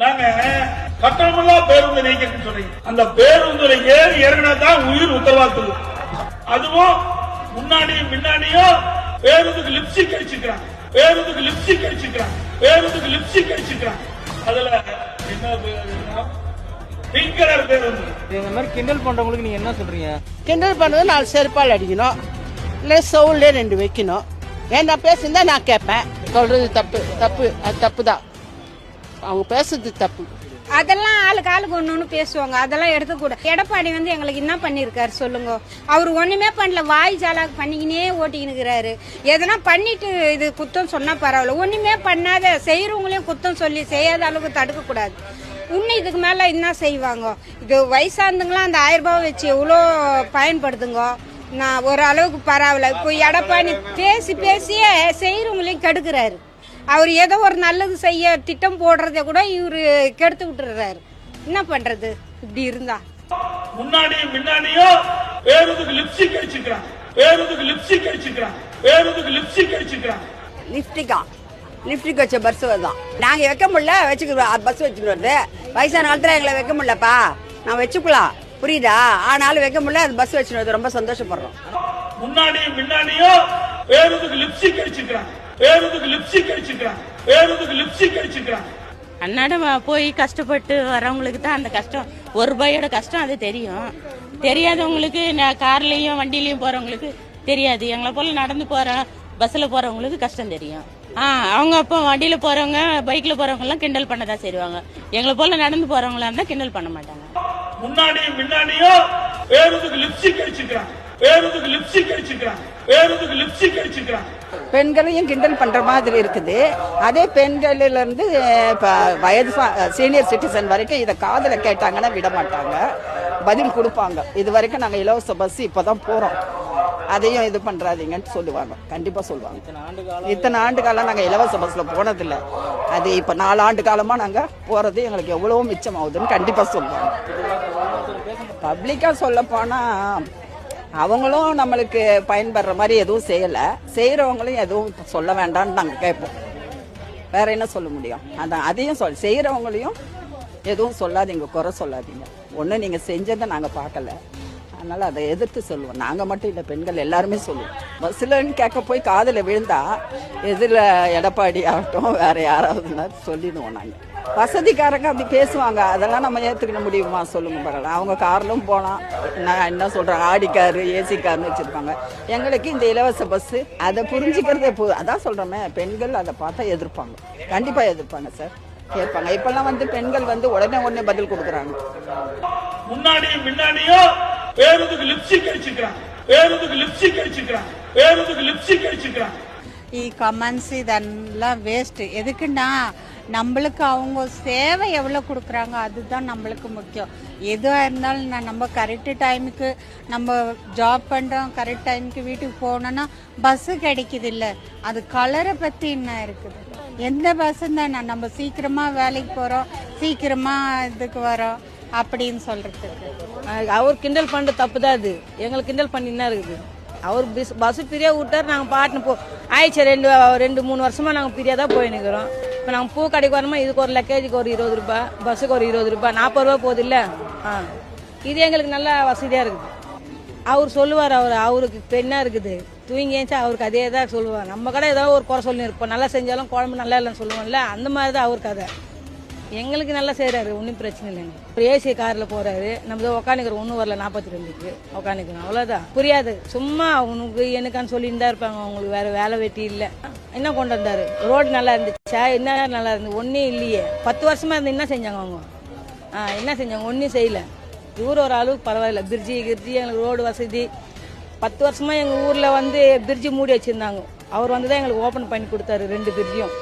நாங்க கட்டணமில்லா பேருந்து நீக்கணும்னு சொல்றீங்க. அந்த பேருந்துல ஏறி இறங்கினா தான் உயிர் உத்தரவாதத்துக்கு. அதுவும் முன்னாடியும் பின்னாடியும் பேருந்துக்கு லிப்ஸ்டிக் அடிச்சுக்கிறாங்க பேருந்துக்கு லிப்ஸ்டிக் அடிச்சுக்கிறாங்க பேருந்துக்கு லிப்ஸ்டிக் அடிச்சுக்கிறாங்க அதுல என்ன பேருந்துன்னா பிங்க் கலர் பேருந்து. இந்த மாதிரி கிண்டல் பண்றவங்களுக்கு நீங்க என்ன சொல்றீங்க? கிண்டல் பண்ணது நாலு செருப்பால் அடிக்கணும். இல்லை சவுல்லே ரெண்டு வைக்கணும். ஏன்னா பேசியிருந்தா நான் கேட்பேன். சொல்றது தப்பு தப்பு அது தப்பு தான் அவங்க பேசுறது தப்பு. அதெல்லாம் ஆளுக்கு ஆளுக்கு ஒன்று ஒன்று பேசுவாங்க. அதெல்லாம் எடுக்கக்கூட எடப்பாடி வந்து எங்களுக்கு என்ன பண்ணியிருக்காரு சொல்லுங்க. அவர் ஒன்றுமே பண்ணல. வாய் ஜாலாக்கு பண்ணிக்கினே ஓட்டிக்கினுக்கிறாரு. எதனா பண்ணிட்டு இது குத்தம் சொன்னா பரவாயில்ல. ஒன்றுமே பண்ணாத செய்கிறவங்களையும் குத்தம் சொல்லி செய்யாத அளவுக்கு தடுக்கக்கூடாது இன்னும் இதுக்கு மேலே என்ன செய்வாங்க? இது வயசானதுங்களாம் அந்த ஆயிரம் ரூபாய் வச்சு எவ்வளோ பயன்படுத்துங்க நான் ஒரு அளவுக்கு பரவாயில்ல. இப்போ எடப்பாடி பேசி பேசியே செய்கிறவங்களையும் கெடுக்கிறாரு. அவர் ஏதோ ஒரு நல்லது செய்ய திட்டம் போடுறத கூட இவர் கெடுத்து விட்டுறாரு என்ன பண்றது? இப்படி இருந்தா. முன்னாடியும் பின்னாடியும் பேருந்துக்கு லிப்ஸ்டிக் அடிச்சுக்கிறாங்க பேருந்துக்கு லிப்ஸ்டிக் அடிச்சுக்கிறாங்க பேருந்துக்கு லிப்ஸ்டிக் அடிச்சுக்கிறாங்க லிப்டிக்கா லிப்டிக் வச்ச பஸ் தான் நாங்க வைக்க முடியல வச்சுக்கிறோம் பஸ் வச்சுட்டு வருது. வயசான காலத்துல எங்களை வைக்க முடியலப்பா. நான் வச்சுக்கலாம் புரியுதா? ஆனாலும் வைக்க முடியல அது பஸ் வச்சுட்டு வருது. ரொம்ப சந்தோஷப்படுறோம். முன்னாடியும் பின்னாடியும் பேருந்துக்கு பேருந்துக்கு லிப்ஸ்டிக் பேருந்துக்கு லிப்ஸ்டிக் அன்னாடம் போய் கஷ்டப்பட்டு வரவங்களுக்கு தான் அந்த கஷ்டம். ஒரு ரூபாயோட கஷ்டம் அது தெரியும். தெரியாதவங்களுக்கு கார்லயும் வண்டிலையும் போறவங்களுக்கு தெரியாது. எங்களை போல நடந்து போற பஸ்ல போறவங்களுக்கு கஷ்டம் தெரியும். ஆ அவங்க அப்போ வண்டியில போறவங்க பைக்ல போறவங்க எல்லாம் கிண்டல் பண்ணதான் செய்வாங்க. எங்களை போல நடந்து போறவங்களா இருந்தா கிண்டல் பண்ண மாட்டாங்க. முன்னாடியும் பின்னாடியும் பேருந்துக்கு லிப்ஸ்டிக் அடிச்சுக்கிறாங்க. பேருந்துக்கு லிப்ஸ்டிக் அடிச்சுக்கிறாங்க. பேருந்துக்கு லிப்ஸ்டிக் அடிச்சுக்கிறாங்க பெண்களையும் கிண்டல் பண்ற மாதிரி இருக்குது. அதே பெண்களில இருந்து இப்ப வயது சீனியர் சிட்டிசன் வரைக்கும் இதை காதுல கேட்டாங்கன்னா விட மாட்டாங்க. பதில் கொடுப்பாங்க. இது வரைக்கும் நாங்க இலவச பஸ் இப்பதான் போறோம். அதையும் இது பண்றாதீங்கன்னு சொல்லுவாங்க. கண்டிப்பா சொல்லுவாங்க. இத்தனை ஆண்டு காலம் நாங்க இலவச பஸ்ல போனதில்லை. அது இப்ப நாலு ஆண்டு காலமா நாங்க போறது எங்களுக்கு எவ்வளவு மிச்சமாகுதுன்னு கண்டிப்பா சொல்லுவாங்க. பப்ளிக்கா சொல்ல போனா அவங்களும் நம்மளுக்கு பயன்படுற மாதிரி எதுவும் செய்யல. செய்யறவங்களும் எதுவும் சொல்ல வேண்டாம்னு நாங்க கேட்போம். வேற என்ன சொல்ல முடியும்? அதான் அதையும் சொல் செய்யறவங்களையும் எதுவும் சொல்லாதீங்க குறை சொல்லாதீங்க. ஒன்றும் நீங்க செஞ்சதை நாங்க பார்க்கல. அதனால அதை எதிர்த்து சொல்லுவோம். நாங்க மட்டும் இல்லை பெண்கள் எல்லாருமே சொல்லுவோம். பஸ்ஸில்னு கேட்க போய் காதில் விழுந்தா எதிரில் எடப்பாடி ஆகட்டும் வேற யாராவதுன்னா சொல்லிடுவோம் நாங்கள் வசதிக்காரங்க அப்படி பேசுவாங்க. அதெல்லாம் நம்ம ஏற்றுக்கணும் முடியுமா? சொல்லுங்க பரவாயில்ல அவங்க கார்லும் போகலாம் நான் என்ன சொல்கிறேன் ஆடி காரு ஏசி கார்னு வச்சுருப்பாங்க. எங்களுக்கு இந்த இலவச பஸ்ஸு அதை புரிஞ்சுக்கிறதே போ அதான் சொல்கிறோமே பெண்கள் அதை பார்த்தா எதிர்ப்பாங்க. கண்டிப்பாக எதிர்ப்பாங்க சார் கேட்பாங்க. இப்பெல்லாம் வந்து பெண்கள் வந்து உடனே உடனே பதில் கொடுக்குறாங்க. முன்னாடியும் முன்னாடியும் பேருந்துக்கு லிப்ஸ்டிக் அடிச்சுக்கிறாங்க. பேருந்துக்கு லிப்ஸ்டிக் அடிச்சுக்கிறாங்க. பேருந்துக்கு லிப்ஸ்டிக் அடிச்சுக்கிறாங்க. ఈ కమెంట్స్ ఇదల్లా వేస్ట్ ఎదుకుండా நம்மளுக்கு அவங்க சேவை எவ்வளோ கொடுக்குறாங்க அதுதான் நம்மளுக்கு முக்கியம். எதுவாக இருந்தாலும் நான் நம்ம கரெக்டு டைமுக்கு நம்ம ஜாப் பண்ணுறோம் கரெக்ட் டைமுக்கு வீட்டுக்கு போனோன்னா பஸ்ஸு கிடைக்குது இல்லை. அது கலரை பற்றி என்ன இருக்குது? எந்த பஸ்ஸு தான் நம்ம சீக்கிரமாக வேலைக்கு போகிறோம் சீக்கிரமாக இதுக்கு வரோம் அப்படின்னு சொல்கிறதுக்கு அவர் கிண்டல் பண்ணுற தப்பு தான் அது. எங்களுக்கு கிண்டல் பண்ணி என்ன இருக்குது? அவர் பஸ் பஸ்ஸு ஃப்ரீயா விட்டார் நாங்கள் பாட்டுன்னு போ ஆயிடுச்சு ரெண்டு ரெண்டு மூணு வருஷமாக நாங்கள் ஃப்ரீயாக தான் போயினுக்கிறோம் இப்போ நாங்கள் பூ கடைக்கு வரணுமா? இதுக்கு ஒரு லக்கேஜுக்கு ஒரு இருபது ரூபாய் பஸ்ஸுக்கு ஒரு இருபது ரூபாய் நாற்பது ரூபா போகுது இல்லை? ஆ. இது எங்களுக்கு நல்லா வசதியாக இருக்குது. அவர் சொல்லுவார் அவர் அவருக்கு பெண்ணாக இருக்குது. தூங்கி ஏஞ்சா அவருக்கு அதே தான் சொல்லுவார். நம்ம கடை ஏதோ ஒரு குறை சொல்லி இருப்போம் நல்லா செஞ்சாலும் குழம்பு நல்லா இல்லைன்னு சொல்லுவோம்ல அந்த மாதிரி தான் அவர் கதை. எங்களுக்கு நல்லா செய்கிறாரு ஒன்றும் பிரச்சனை இல்லைங்க. ஒரு ஏசி காரில் போகிறாரு நம்ம உக்காந்துக்கிற ஒன்றும் வரல நாற்பத்தி ரெண்டுக்கு உக்காந்துக்கிறோம். அவ்வளோதான் புரியாது. சும்மா அவனுக்கு எனக்கான்னு சொல்லிட்டு தான் இருப்பாங்க. அவங்களுக்கு வேறு வேலை வெட்டி இல்லை. என்ன கொண்டு வந்தார்? ரோடு நல்லா இருந்துச்சா? என்ன நல்லா இருந்து? ஒன்றும் இல்லையே. பத்து வருஷமா இருந்து என்ன செஞ்சாங்க அவங்க? ஆ என்ன செஞ்சாங்க? ஒன்றும் செய்யலை. இவர் ஒரு அளவுக்கு பரவாயில்ல. பிரிட்ஜி கிரிட்ஜி எங்களுக்கு ரோடு வசதி. பத்து வருஷமா எங்கள் ஊரில் வந்து பிரிட்ஜி மூடி வச்சுருந்தாங்க. அவர் வந்து தான் எங்களுக்கு ஓப்பன் பண்ணி கொடுத்தாரு ரெண்டு பிரிட்ஜியும்.